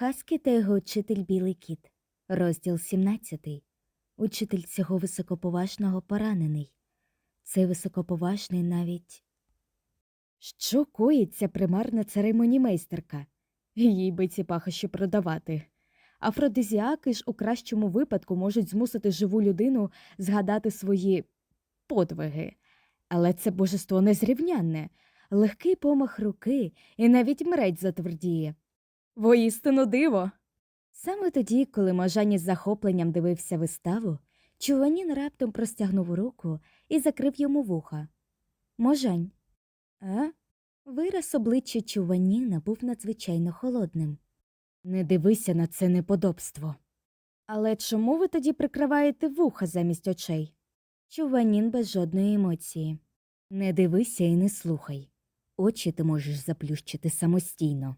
Хаскі та його учитель Білий кіт. Розділ 17. Учитель цього високоповажного поранений. Цей високоповажний навіть. Що коїться примарна церемонімейстерка? Їй би ці пахощі продавати. Афродизіаки ж у кращому випадку можуть змусити живу людину згадати свої подвиги. Але це божество незрівнянне, легкий помах руки і навіть мрець затвердіє. Воістину диво. Саме тоді, коли Можані з захопленням дивився виставу, Чуванін раптом простягнув руку і закрив йому вуха. Можань. А? Вираз обличчя Чуваніна був надзвичайно холодним. Не дивися на це неподобство. Але чому ви тоді прикриваєте вуха замість очей? Чуванін без жодної емоції. Не дивися і не слухай. Очі ти можеш заплющити самостійно.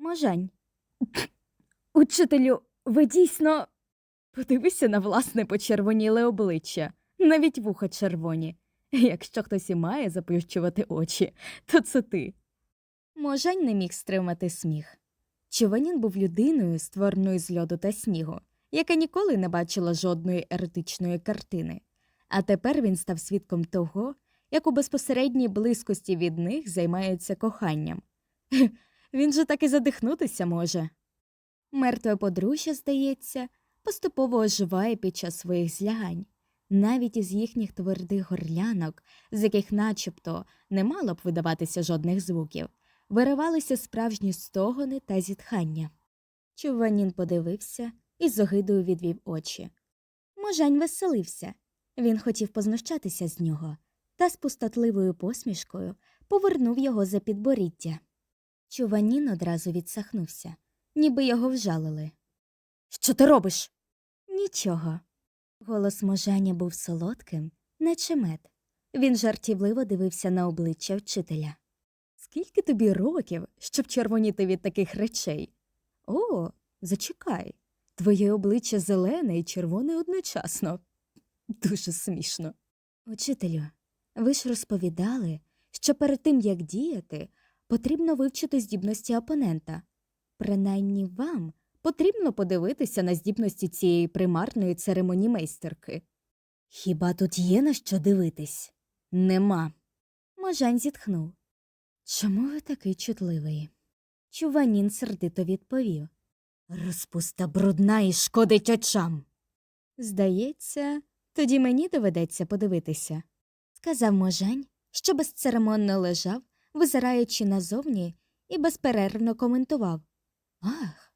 Можань. Учителю, ви дійсно. Подивися на власне почервоніле обличчя, навіть вуха червоні. Якщо хтось і має заплющувати очі, то це ти. Можань не міг стримати сміх. Чуванін був людиною, створеною з льоду та снігу, яка ніколи не бачила жодної еретичної картини. А тепер він став свідком того, як у безпосередній близькості від них займаються коханням. Він же так і задихнутися може. Мертве подружжя, здається, поступово оживає під час своїх злягань, навіть із їхніх твердих горлянок, з яких начебто не мало б видаватися жодних звуків, виривалися справжні стогони та зітхання. Чуванін подивився і з огидою відвів очі. Можань веселився. Він хотів познущатися з нього, та з пустотливою посмішкою повернув його за підборіддя. Чуванін одразу відсахнувся, ніби його вжалили. Що ти робиш? Нічого. Голос можання був солодким, наче мед. Він жартівливо дивився на обличчя вчителя. Скільки тобі років, щоб червоніти від таких речей? О, зачекай. Твоє обличчя зелене і червоне одночасно. Дуже смішно. Учителю, ви ж розповідали, що перед тим, як діяти, потрібно вивчити здібності опонента. Принаймні вам потрібно подивитися на здібності цієї примарної церемонімейстерки. Хіба тут є на що дивитись? Нема. Можань зітхнув. Чому ви такий чутливий? Чуванін сердито відповів. Розпуста брудна і шкодить очам. Здається, тоді мені доведеться подивитися, сказав Можань, що безцеремонно лежав, визираючи назовні, і безперервно коментував. Ах,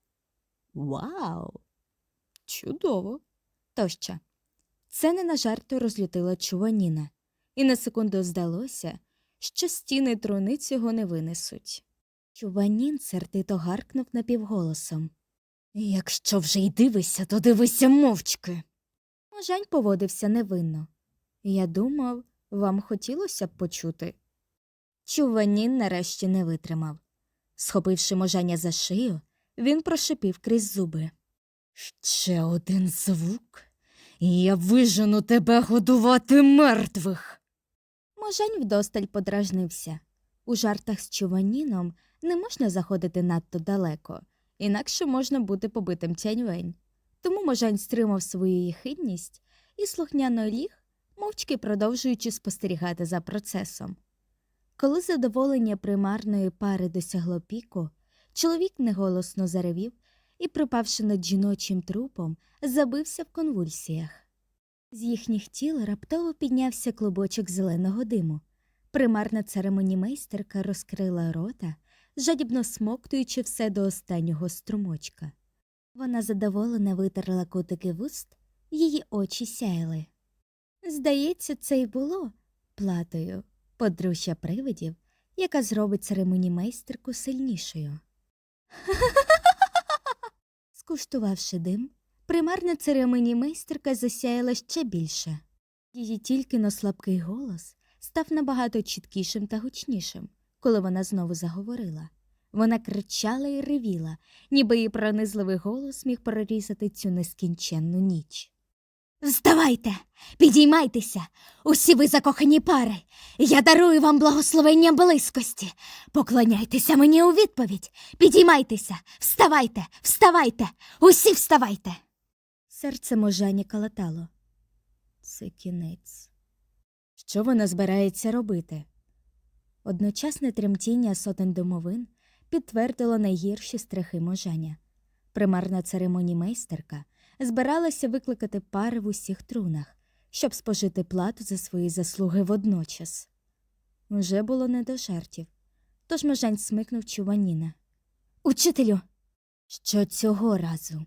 вау! Чудово! Тощо. Це не на жарту розлютило Чуваніна, і на секунду здалося, що стіни труни цього не винесуть. Чуванін сердито гаркнув напівголосом. Якщо вже й дивишся, то дивися мовчки. Можань поводився невинно. Я думав, вам хотілося б почути. Чуванін нарешті не витримав. Схопивши можання за шию, він прошипів крізь зуби. Ще один звук, і я вижену тебе годувати мертвих. Можань вдосталь подражнився. У жартах з Чуваніном не можна заходити надто далеко, інакше можна бути побитим тяньвень. Тому Можань стримав свою єхидність і слухняно ліг, мовчки продовжуючи спостерігати за процесом. Коли задоволення примарної пари досягло піку, чоловік неголосно заревів і, припавши над жіночим трупом, забився в конвульсіях. З їхніх тіл раптово піднявся клубочок зеленого диму. Примарна церемонімейстерка розкрила рота, жадібно смоктуючи все до останнього струмочка. Вона задоволено витерла кутики вуст, її очі сяяли. Здається, це й було платою, подружжя привидів, яка зробить церемонімейстерку сильнішою. Скуштувавши дим, примарна церемонімейстерка засяяла ще більше. Її тільки но слабкий голос став набагато чіткішим та гучнішим, коли вона знову заговорила. Вона кричала і ревіла, ніби її пронизливий голос міг прорізати цю нескінченну ніч. Вставайте, підіймайтеся, усі ви закохані пари. Я дарую вам благословення близькості. Поклоняйтеся мені у відповідь. Підіймайтеся, вставайте, вставайте, усі вставайте. Серце можані калатало. Це кінець. Що вона збирається робити? Одночасне тремтіння сотень домовин підтвердило найгірші страхи можаня. Примарна церемонімейстерка збиралася викликати пари в усіх трунах, щоб спожити плату за свої заслуги водночас. Уже було не до жартів, тож можань смикнув чуваніна. Учителю, Що цього разу?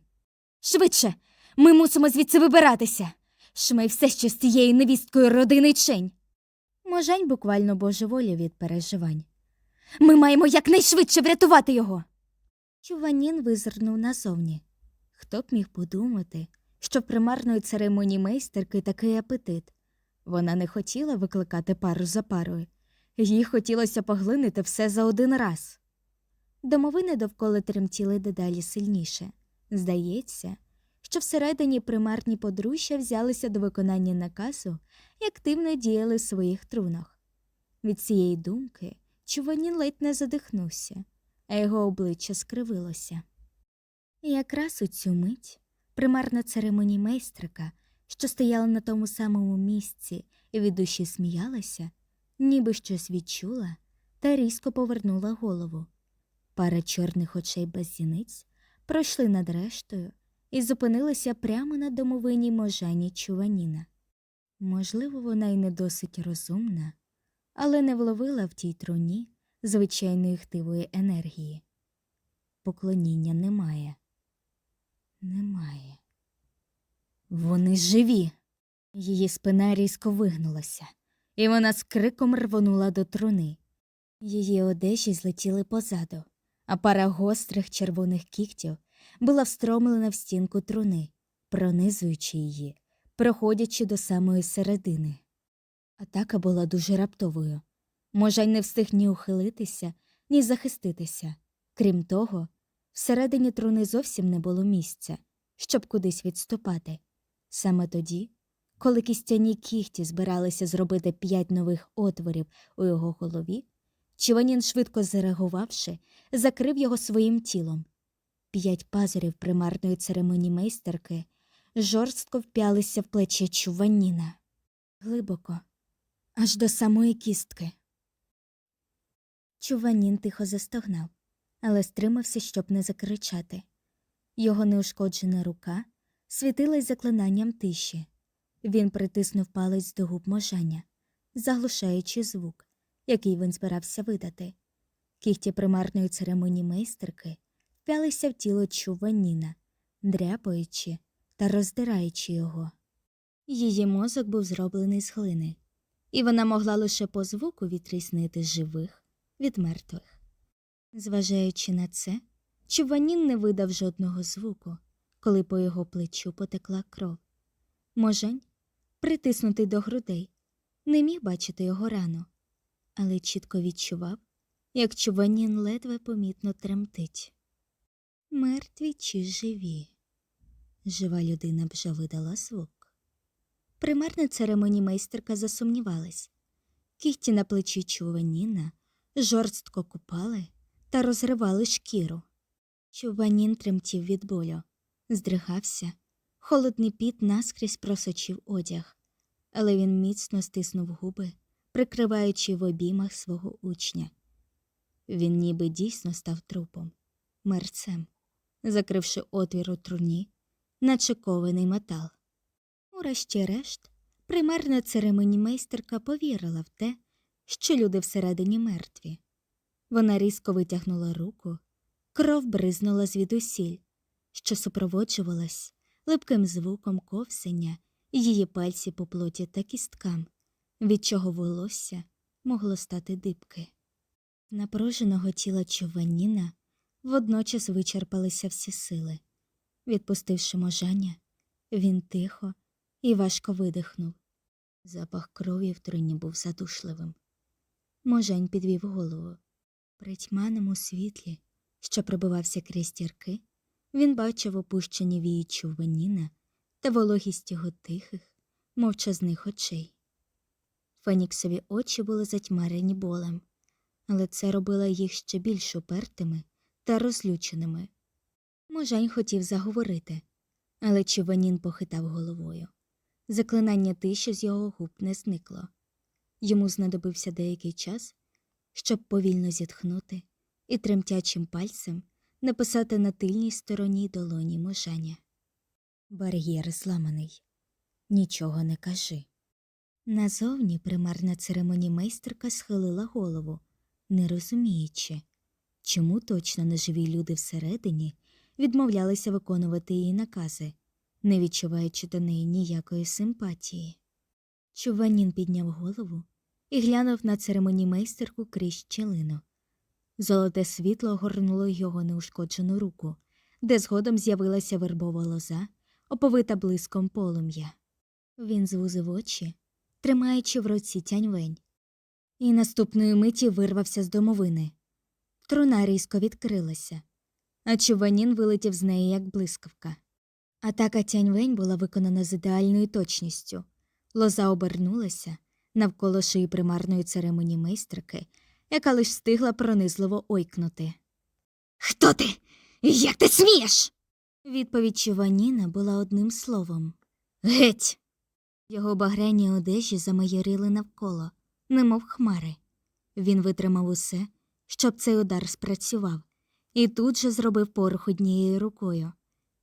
швидше, ми мусимо звідси вибиратися. Шмей все ще з цією невісткою родини Чень. Можань буквально божеволів від переживань. Ми маємо якнайшвидше врятувати його. Чуванін визирнув назовні. Хто б міг подумати, що примарної церемонії майстерки такий апетит. Вона не хотіла викликати пару за парою. Їй хотілося поглинути все за один раз. Домовини довкола тремтіли дедалі сильніше. Здається, що всередині примарні подружжя взялися до виконання наказу і активно діяли в своїх трунах. Від цієї думки Чуванін ледь не задихнувся а його обличчя скривилося. І якраз у цю мить примарна церемонімейстрика, що стояла на тому самому місці і від душі сміялася, ніби щось відчула та різко повернула голову. Пара чорних очей без зіниць пройшли над рештою і зупинилися прямо на домовині можані Чуваніна. Можливо, вона й не досить розумна, але не вловила в тій труні звичайної хтивої енергії. Поклоніння немає. Немає. Вони живі. Її спина різко вигнулася, і вона з криком рвонула до труни. Її одежі злетіли позаду, а пара гострих червоних кігтів була встромлена в стінку труни, пронизуючи її, проходячи до самої середини. Атака була дуже раптовою. Можань не встиг ні ухилитися, ні захиститися. Крім того, всередині труни зовсім не було місця, щоб кудись відступати. Саме тоді, коли кістяні кіхті збиралися зробити п'ять нових отворів у його голові, Чіванін, швидко зареагувавши, закрив його своїм тілом. П'ять пазурів примарної церемонії майстерки жорстко вп'ялися в плече Чуваніна. Глибоко, аж до самої кістки. Чуванін тихо застогнав, але стримався, щоб не закричати. Його неушкоджена рука світилась заклинанням тиші. Він притиснув палець до губ можання, заглушаючи звук, який він збирався видати. Кігті примарної церемонії майстерки вп'ялися в тіло чуваніна, дряпаючи та роздираючи його. Її мозок був зроблений з глини, і вона могла лише по звуку відрізнити живих від мертвих. Зважаючи на це, Чуванін не видав жодного звуку, коли по його плечу потекла кров. Можень, притиснутий до грудей, не міг бачити його рану, але чітко відчував, як Чуванін ледве помітно тремтить. Мертві чи живі? Жива людина вже видала звук. Примарна церемонії майстерка засумнівалась. Кіхті на плечі Чуваніна жорстко купали та розривали шкіру. Чуванін тремтів від болю, здригався, холодний піт наскрізь просочив одяг, але він міцно стиснув губи, прикриваючи в обіймах свого учня. Він ніби дійсно став трупом, мерцем, закривши отвір у труні, наче кований метал. Урешті-решт, примарна церемонімейстерка повірила в те, що люди всередині мертві. Вона різко витягнула руку, кров бризнула звідусіль, що супроводжувалась липким звуком ковсення її пальці по плоті та кісткам, від чого волосся могло стати дибки. Напруженого тіла Чуваніна водночас вичерпалися всі сили. Відпустивши можання, він тихо і важко видихнув. Запах крові в труні був задушливим. Можень підвів голову. При тьманому світлі, що пробивався крізь тірки, він бачив опущені вії Чуваніна та вологість його тихих, мовчазних очей. Феніксові очі були затьмарені болем, але це робило їх ще більш упертими та розлюченими. Можань хотів заговорити, але Чуванін похитав головою. Заклинання тиші з його губ не зникло. Йому знадобився деякий час, щоб повільно зітхнути і тремтячим пальцем написати на тильній стороні долоні можаня. Бар'єр зламаний. Нічого не кажи. Назовні примарна церемонімейстерка схилила голову, не розуміючи, чому точно неживі люди всередині відмовлялися виконувати її накази, не відчуваючи до неї ніякої симпатії. Чуванін підняв голову і глянув на церемонімейстерку крізь щелину. Золоте світло огорнуло його неушкоджену руку, де згодом з'явилася вербова лоза, оповита блиском полум'я. Він звузив очі, тримаючи в руці тяньвень, і наступної миті вирвався з домовини. Труна різко відкрилася, а чуванін вилетів з неї, як блискавка. Атака тяньвень була виконана з ідеальною точністю. Лоза обернулася навколо шиї примарної церемонії майстерки, яка лиш встигла пронизливо ойкнути. Хто ти? Як ти смієш? Відповідь Чуваніна була одним словом Геть. Його багряні одежі замайоріли навколо, немов хмари. Він витримав усе, щоб цей удар спрацював, і тут же зробив порох однією рукою.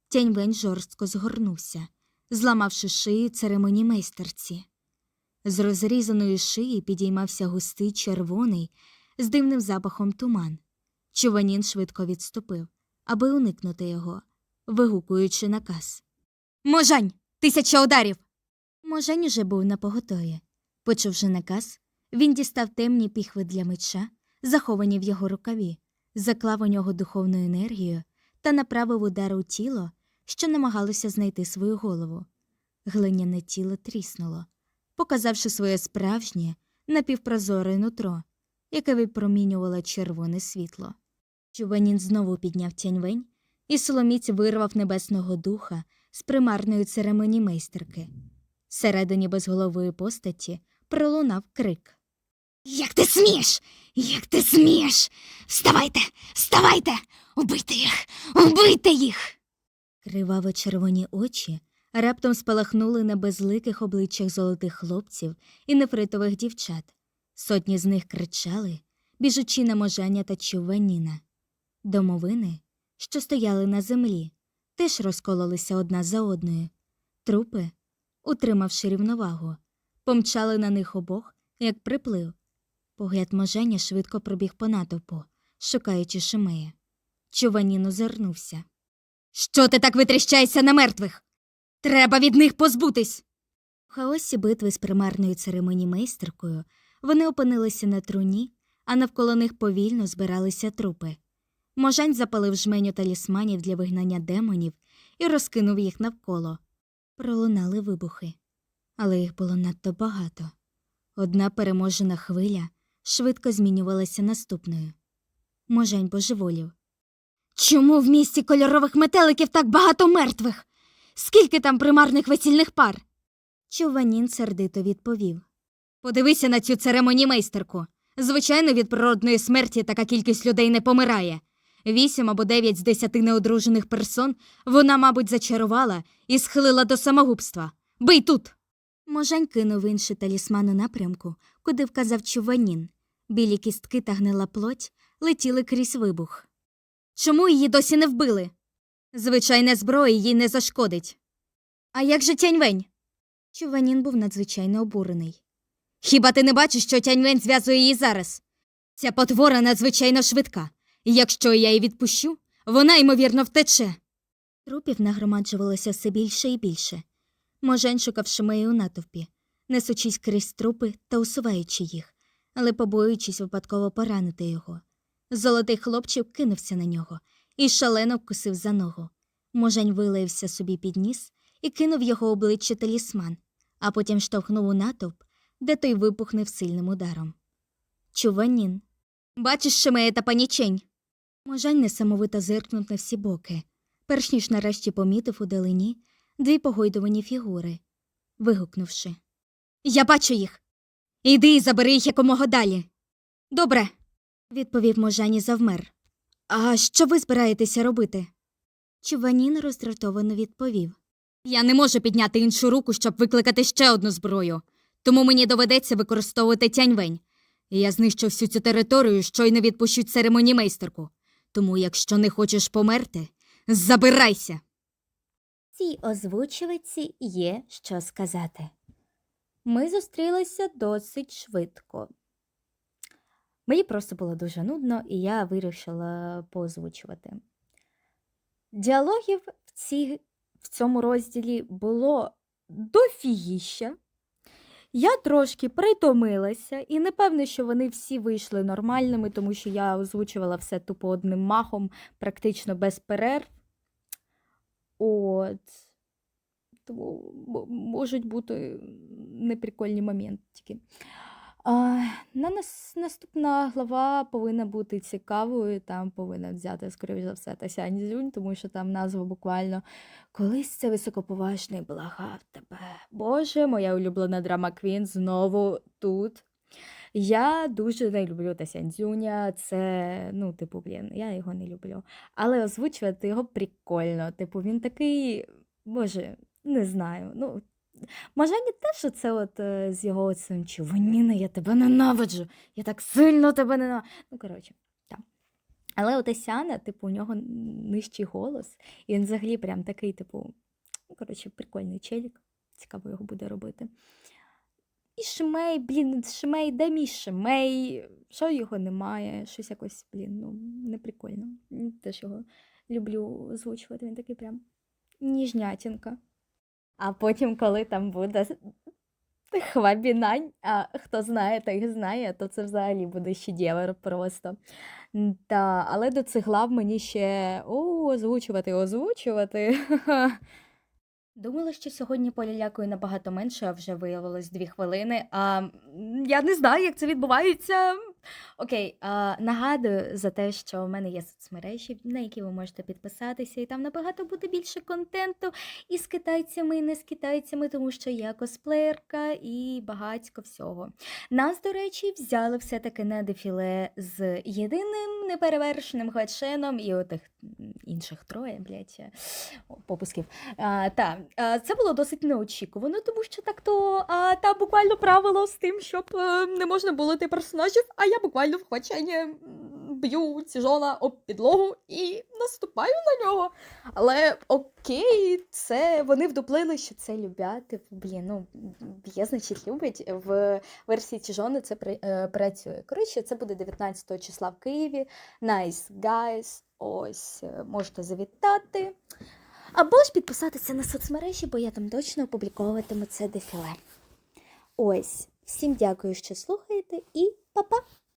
Тяньвень жорстко згорнувся, зламавши шию церемонії майстерці. З розрізаної шиї підіймався густий червоний з дивним запахом туман. Чуванін швидко відступив, аби уникнути його, вигукуючи наказ. Можань! Тисяча ударів! Можань уже був на поготові. Почувши наказ, він дістав темні піхви для меча, заховані в його рукаві, заклав у нього духовну енергію та направив удар у тіло, що намагалося знайти свою голову. Глиняне тіло тріснуло, показавши своє справжнє напівпрозоре нутро, яке випромінювало червоне світло. Чуванін знову підняв тяньвень, і Соломіць вирвав небесного духа з примарної церемонії майстерки. Всередині безголової постаті пролунав крик. Як ти смієш? Як ти смієш? Вставайте, вставайте! Убийте їх! Убийте їх! Криваво червоні очі раптом спалахнули на безликих обличчях золотих хлопців і нефритових дівчат. Сотні з них кричали, біжучи на можання та чуваніна. Домовини, що стояли на землі, теж розкололися одна за одною. Трупи, утримавши рівновагу, помчали на них обох, як приплив. Погляд моження швидко пробіг по натовпу, шукаючи Шимея. Чуванін озирнувся. Що ти так витріщаєшся на мертвих? Треба від них позбутись. В хаосі битви з примарною церемонії майстеркою вони опинилися на труні, а навколо них повільно збиралися трупи. Можань запалив жменю талісманів для вигнання демонів і розкинув їх навколо. Пролунали вибухи, але їх було надто багато. Одна переможена хвиля швидко змінювалася наступною. Можань божеволів. Чому в місті кольорових метеликів так багато мертвих? Скільки там примарних весільних пар? Чуванін сердито відповів. Подивися на цю церемонію майстерку. Звичайно, від природної смерті така кількість людей не помирає. Вісім або дев'ять з десяти неодружених персон вона, мабуть, зачарувала і схилила до самогубства. Бий тут. Можань кинув інший талісман у напрямку, куди вказав чуванін. Білі кістки та гнила плоть летіли крізь вибух. Чому її досі не вбили? Звичайна зброя їй не зашкодить. А як же Тяньвень? Чуванін був надзвичайно обурений. Хіба ти не бачиш, що Тяньвень зв'язує її зараз? Ця потвора надзвичайно швидка. і Якщо я її відпущу, вона, ймовірно, втече. Трупів нагромаджувалося все більше і більше. Можен шукав Шимеї у натовпі, несучись крізь трупи та усуваючи їх, але побоюючись випадково поранити його. Золотий хлопчик кинувся на нього і шалено вкусив за ногу. Можень вилаявся собі під ніс і кинув його обличчя талісман, а потім штовхнув у натовп, де той вибухнув сильним ударом. Чуванін. Бачиш, Шимея та панічень. Можань несамовито зиркнув на всі боки, перш ніж нарешті помітив удалині дві погойдувані фігури, вигукнувши Я бачу їх. Іди і забери їх якомога далі. Добре, відповів Можані завмер. А що ви збираєтеся робити? Чуванін роздратовано відповів. Я не можу підняти іншу руку, щоб викликати ще одну зброю, тому мені доведеться використовувати тяньвень. Я знищу всю цю територію, щойно відпущуть церемонімейстерку. Тому, якщо не хочеш померти, забирайся. Цій озвучувачці є що сказати. Ми зустрілися досить швидко. Мені просто було дуже нудно, і я вирішила поозвучувати. Діалогів в, ці, в цьому розділі було дофігіща. Я трошки притомилася, і не певна, що вони всі вийшли нормальними, тому що я озвучувала все тупо одним махом, практично без перерв. От. Тому можуть бути неприкольні моментики. На нас, наступна глава повинна бути цікавою. Там повинна взяти, скоріш за все, Тасянь Зюнь, тому що там назва буквально Колись це високоповажний благав тебе. Боже, моя улюблена драма Квін знову тут. Я дуже не люблю Тасяньцзюня, це, ну, типу, блін, я його не люблю. Але озвучувати його прикольно. Типу, він такий, боже, не знаю. Ну, може, не те, що це от е, з його цим чуваніна, я тебе ненавиджу, я так сильно тебе ненавиджу. Ну, коротше, так. Але от Есяна, типу, у нього нижчий голос, і він взагалі прям такий, типу, ну, коротше, прикольний челік. Цікаво його буде робити. І Шимей, блін, Шимей, де мій Шимей? Що його немає? Щось якось, блін, ну, не прикольно. М, Теж його люблю озвучувати. Він такий прям ніжнятінка. А потім, коли там буде хвабінань, а хто знає, той знає, то це взагалі буде шедевр просто. Та, але до цих глав мені ще о, озвучувати, озвучувати. Думала, що сьогодні полялякою набагато менше, а вже виявилось дві хвилини. А я не знаю, як це відбувається. Окей, а, нагадую за те, що в мене є соцмережі, на які ви можете підписатися, і там набагато буде більше контенту і з китайцями, і не з китайцями, тому що я косплеєрка і багатько всього. Нас, до речі, взяли все-таки на дефіле з єдиним неперевершеним гладшеном і отих інших троє, блядь, попусків. А, та, а, це було досить неочікувано, тому що так то а, там буквально правило з тим, щоб е, не можна було ти персонажів, а я буквально в хвачанні б'ю ціжона об підлогу і наступаю на нього. Але окей, це вони вдуплили, що це любять. Типу, блін, ну є, значить, любить. В версії Тіжони це е, працює. Коротше, це буде 19 числа в Києві. Nice guys. Ось е, можете завітати. Або ж підписатися на соцмережі, бо я там точно опубліковуватиму це дефіле. Ось, всім дякую, що слухаєте, і па-па!